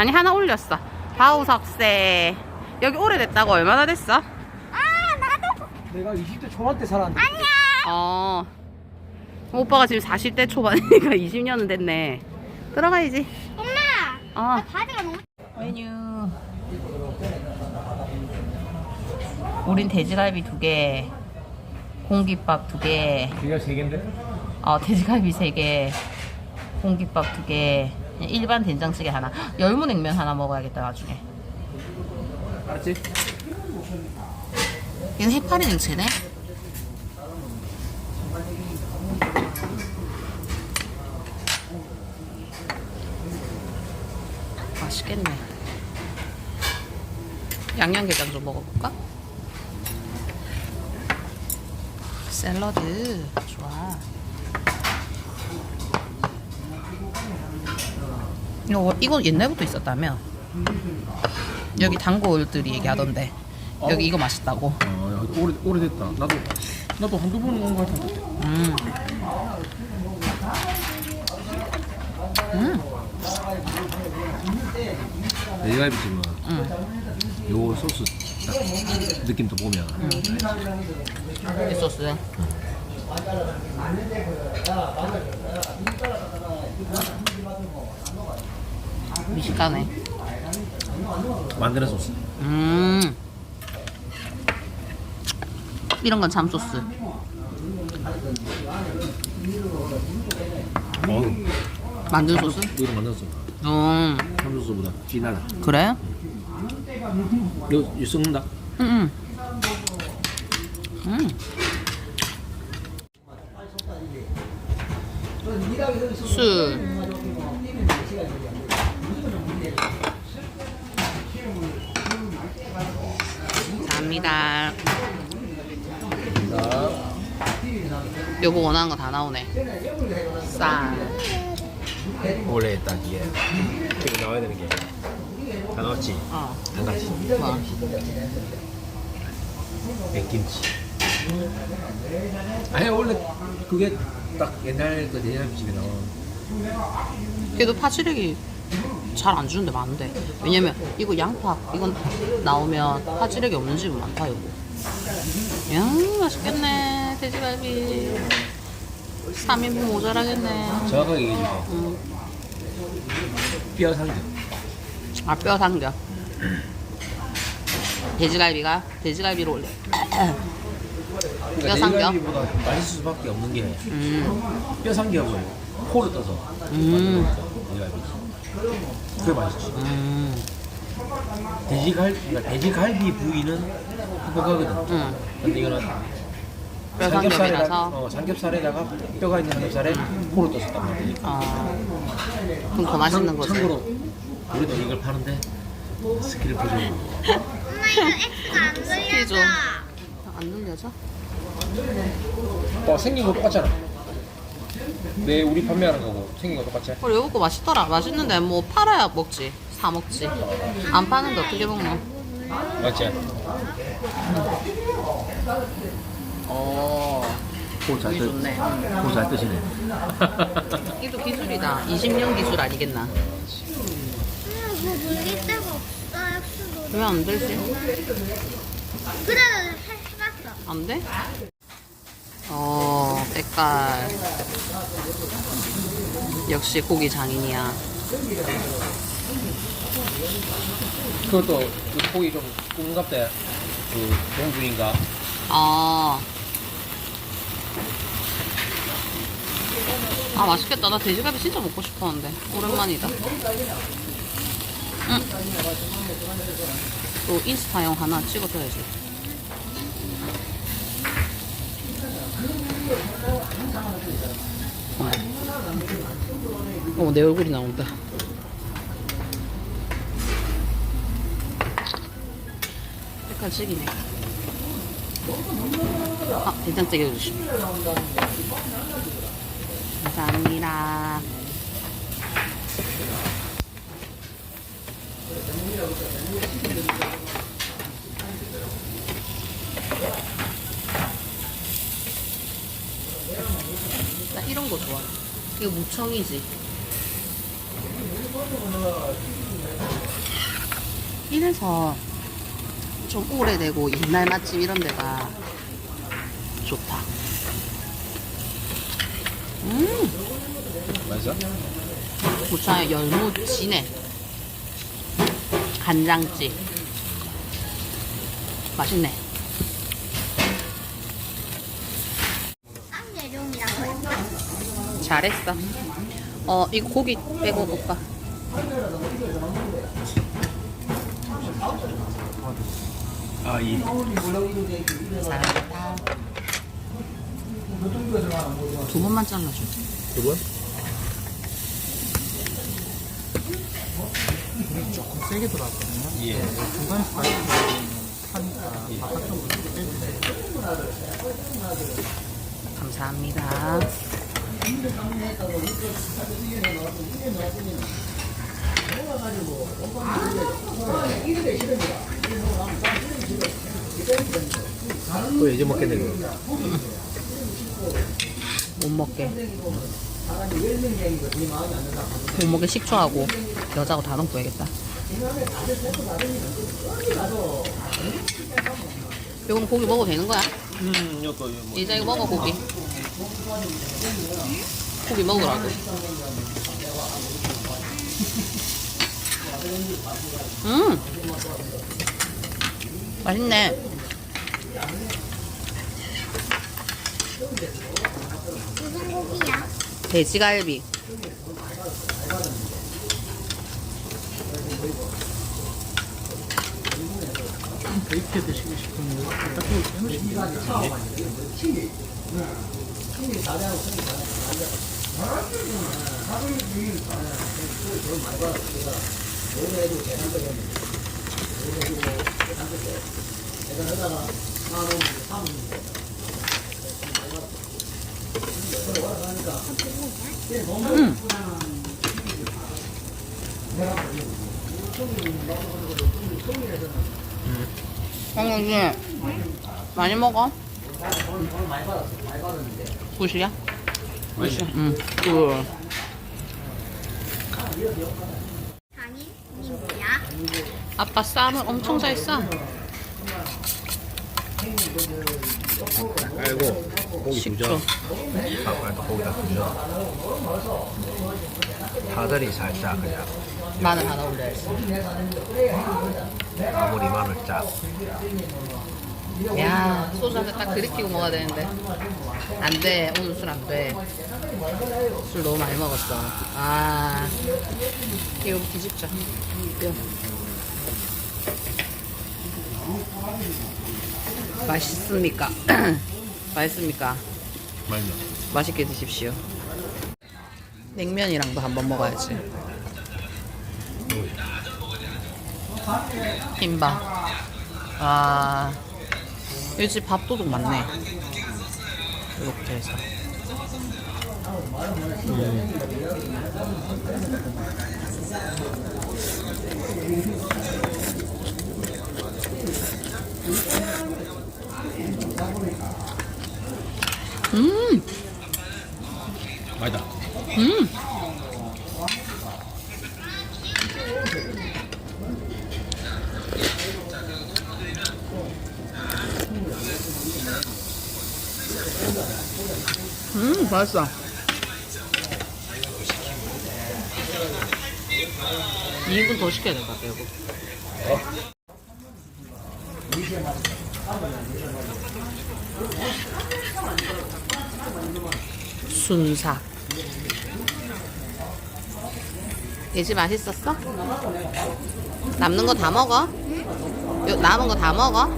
아니 하나 올렸어. 바우석쇠. 여기 오래됐다고 얼마나 됐어? 아 나도 내가 20대 초반 때 살았는데 아니야 어. 오빠가 지금 40대 초반이니까 20년은 됐네. 들어가야지. 엄마 어. 나 바지가 너무 메뉴. 우린 돼지갈비 두 개, 공깃밥 두 개, 네가 세 개인데? 어, 돼지갈비 세 개, 공깃밥 두 개, 그냥 일반 된장찌개 하나, 열무냉면 하나 먹어야겠다 나중에. 알았지? 이건 해파리 냉채네. 맛있겠네. 양념게장 좀 먹어볼까? 샐러드 좋아. 이거 이거 옛날부터 있었다며? 여기 단골들이 얘기하던데 여기 이거 맛있다고. 아 오래, 오래됐다 나도 나도 한두 번온거 같은데 음. 음. 돼지갈비집은 음. 요 소스 딱 느낌도 보면 이 소스. 미식가네. 만드는 소스 음. 이런 건 참소스. 어우 만든 소스? 이거 만든 소스 음. 참소스보다 진하다 그래? 이거 이거 썩는다 응, 응. 음. 술. 감사합니다. 요거 원하는 거 다 나오네. 쌀. 원래 딱 이게 여기 나와야 되는 게다 나왔지 어. 한 가지 뭐. 백김치 아니 원래 그게 딱 옛날 그 돼지갈비집에 나오는 그래도 파지력이 잘 안 주는데 많은데 왜냐면 이거 양파 이건 나오면 파지력이 없는 집은 많다 이거 야 맛있겠네 돼지갈비. 3인분 모자라겠네. 정확하게 얘기해 주세요. 음. 뼈 삼겹 아뼈 삼겹 돼지갈비가 돼지갈비로 올려 그러니까 뼈 삼겹? 돼지갈비보다 맛있을 수밖에 없는 게 뼈 음, 삼겹을 포를 떠서. 음, 돼지갈비지. 그게 맛있지. 음, 돼지갈 그러니까 돼지갈비 부위는 퍽퍽하거든. 음. 근데 이거는 뼈 삼겹살에다가- 삼겹이라서 어, 삼겹살에다가 뼈가 있는 삼겹살에 포를 딱 만드니까 어, 그럼 더 맛있는 거지? 참고로 우리도 이걸 파는데 스킬을 거 엄마 이거 X가 안 스키죠. 걸려져 안 눌려져? 어, 생긴 거 똑같잖아. 내 우리 판매하는 거고 생긴 거 똑같지? 그래 이거 거 맛있더라. 맛있는데 뭐 팔아야 먹지 사 먹지. 안 파는데 어떻게 먹노? 맞지? 어. 포잘 이게 좋네. 포잘 뜨시네. 이도 기술이다. 20년 기술 아니겠나? 엄마 뭐 물릴 데가 없어 X도 왜 안 되지? 그래 해- 해봤어 안 돼? 어 색깔. 역시 고기 장인이야 그것도 그 폭이 좀 꿈같대 그 동주인가 아. 아 맛있겠다. 나 돼지갈비 진짜 먹고 싶었는데 오랜만이다. 응. 또 인스타용 하나 찍어줘야지. 어, 내 얼굴이 나온다. 색깔 찍이네. 아, 된장찌개 해주시면. 감사합니다. 나 이런 거 좋아. 이거 무청이지. 이래서 좀 오래되고 옛날 맛집 이런 데가 좋다. 음, 맛있어? 고창에 열무 진해. 간장찌. 맛있네. 잘했어. 어, 이거 고기 빼고 오빠. 아, 이. 잘했다. 두 번만 잘라줘. 두 번? 조금 세게 들어왔거든요. 예. 중간에서 다시 하니까 바깥쪽으로 빼주세요. 감사합니다. 또 이제 먹겠네, 이거. 못 먹게. 못 먹게 식초하고 여자하고 다 넣고 해야겠다. 이건 고기 먹어도 되는 거야? 음, 이거 뭐. 이제 이거 먹어 고기. 고기 먹으라고. 음, 맛있네. 무슨 고기야? 돼지갈비. 베이크 드시고 싶으면 바 깥쪽으로 빼놓으시면 돼요. 음. 많이 먹어. 굿이야? 굿이야. 응. 굿. 아빠 쌈을 엄청 잘 싸. 아이고, 고기 두 점. 식초. 아까 거기다 두죠. 파들이 살짝 그냥 마늘 하나 올려야지. 아무리 마늘 짜. 야, 소주 한 잔 딱 들이키고 먹어야 되는데. 안 돼. 오늘 술 안 돼. 술 너무 많이 먹었어. 아. 이거 뒤집자. 이거. 맛있습니까? 맛있습니까? 맛있네. 맛있게 드십시오. 냉면이랑도 한번 먹어야지. 흰밥. 아, 이집 밥도둑 많네. 이렇게 해서. 음, 맛있다. 음. 음, 맛있어. 이인분더 시켜야 될 것 같아, 이거. 순삭. 예지 맛있었어? 남는 거 다 먹어? 요, 남은 거 다 먹어?